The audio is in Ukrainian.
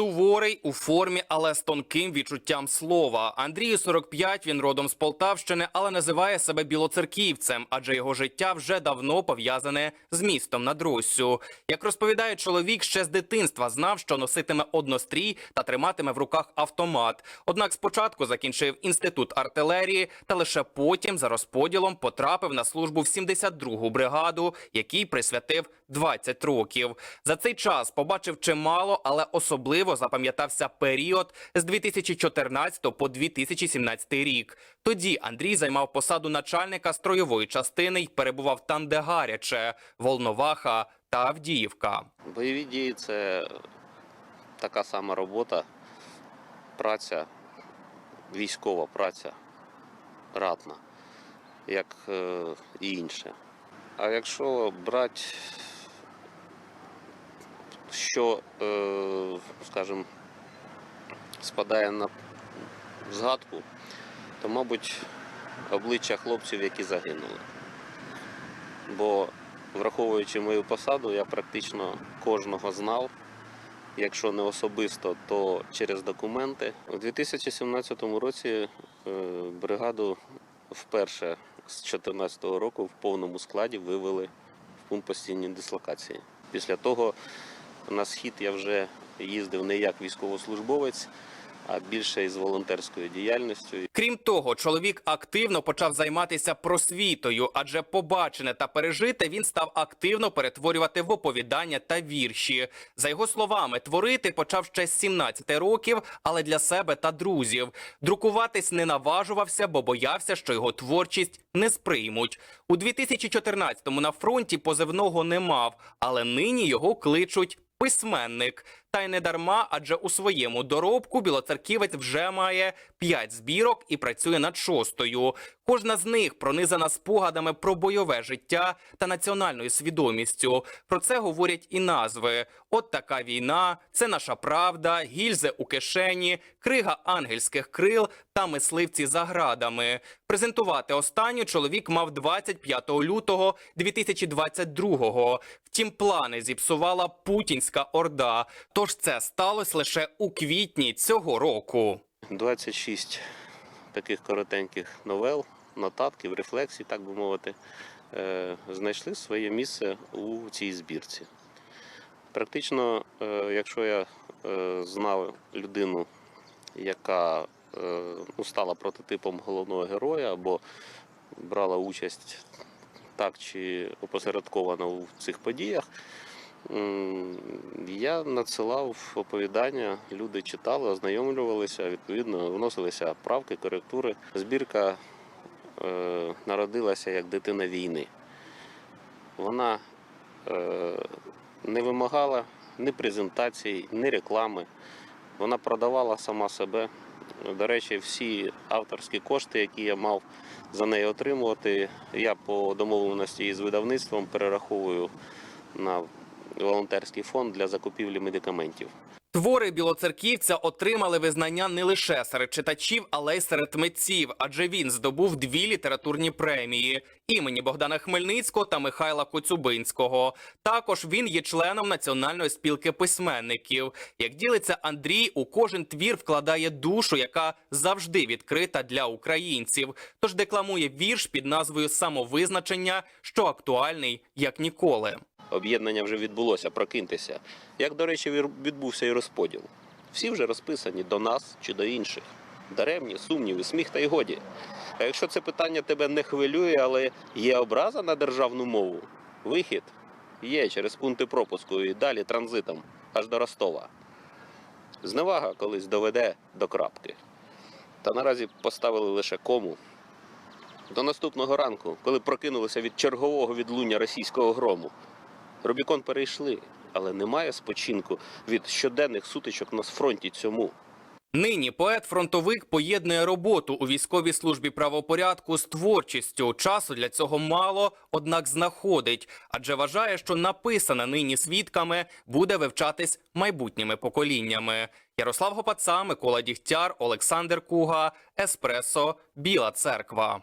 Суворий у формі, але з тонким відчуттям слова. Андрію 45, він родом з Полтавщини, але називає себе білоцерківцем, адже його життя вже давно пов'язане з містом над Руссю. Як розповідає чоловік, ще з дитинства знав, що носитиме однострій та триматиме в руках автомат. Однак спочатку закінчив інститут артилерії, та лише потім за розподілом потрапив на службу в 72-гу бригаду, якій присвятив 20 років. За цей час побачив чимало, але особливо запам'ятався період з 2014 по 2017 рік. Тоді Андрій займав посаду начальника стройової частини й перебував там, де гаряче Волноваха та Авдіївка. Бойові дії це така сама робота, праця, військова праця, ратна, як е, і інше. А якщо брати, що, е, скажімо, спадає на згадку, то, мабуть, обличчя хлопців, які загинули. Бо враховуючи мою посаду, я практично кожного знав. Якщо не особисто, то через документи. У 2017 році е, бригаду вперше з 2014 року в повному складі вивели в пункт постійної дислокації. Після того на схід я вже їздив не як військовослужбовець, а більше із волонтерською діяльністю. Крім того, чоловік активно почав займатися просвітою, адже побачене та пережите він став активно перетворювати в оповідання та вірші. За його словами, творити почав ще з 17 років, але для себе та друзів. Друкуватись не наважувався, бо боявся, що його творчість не сприймуть. У 2014-му на фронті позивного не мав, але нині його кличуть. Письменник, та й не дарма, адже у своєму доробку білоцерківець вже має п'ять збірок і працює над шостою. Кожна з них пронизана спогадами про бойове життя та національною свідомістю. Про це говорять і назви: от така війна, це наша правда, гільзи у кишені, крига ангельських крил та мисливці за градами. Презентувати останню чоловік мав 25 лютого 2022-го. Втім, плани зіпсувала путінська орда. Тож це сталося лише у квітні цього року. 26 таких коротеньких новел, нотатків, рефлексій, так би мовити, е, знайшли своє місце у цій збірці. Практично, е, якщо я е, знав людину, яка ну, стала прототипом головного героя або брала участь так чи опосередковано в цих подіях, я надсилав оповідання, люди читали, ознайомлювалися, відповідно, вносилися правки, коректури. Збірка е, народилася як дитина війни. Вона е, не вимагала ні презентацій, ні реклами. Вона продавала сама себе. До речі, всі авторські кошти, які я мав за неї отримувати, я по домовленості із видавництвом перераховую на волонтерський фонд для закупівлі медикаментів. Твори білоцерківця отримали визнання не лише серед читачів, але й серед митців, адже він здобув дві літературні премії імені Богдана Хмельницького та Михайла Коцюбинського. Також він є членом Національної спілки письменників. Як ділиться Андрій, у кожен твір вкладає душу, яка завжди відкрита для українців. Тож декламує вірш під назвою Самовизначення, що актуальний як ніколи. Об'єднання вже відбулося, прокиньтеся. Як, до речі, відбувся і розподіл. Всі вже розписані до нас чи до інших. Даремні, сумніви, сміх та й годі. А якщо це питання тебе не хвилює, але є образа на державну мову, вихід є через пункти пропуску і далі транзитом аж до Ростова. Зневага колись доведе до крапки. Та наразі поставили лише кому. До наступного ранку, коли прокинулися від чергового відлуння російського грому. Рубікон перейшли, але немає спочинку від щоденних сутичок на фронті цьому. Нині поет-фронтовик поєднує роботу у військовій службі правопорядку з творчістю. Часу для цього мало, однак знаходить, адже вважає, що написане нині свідками буде вивчатись майбутніми поколіннями. Ярослав Гопаца, Микола Дігтяр, Олександр Куга, Еспресо, Біла Церква.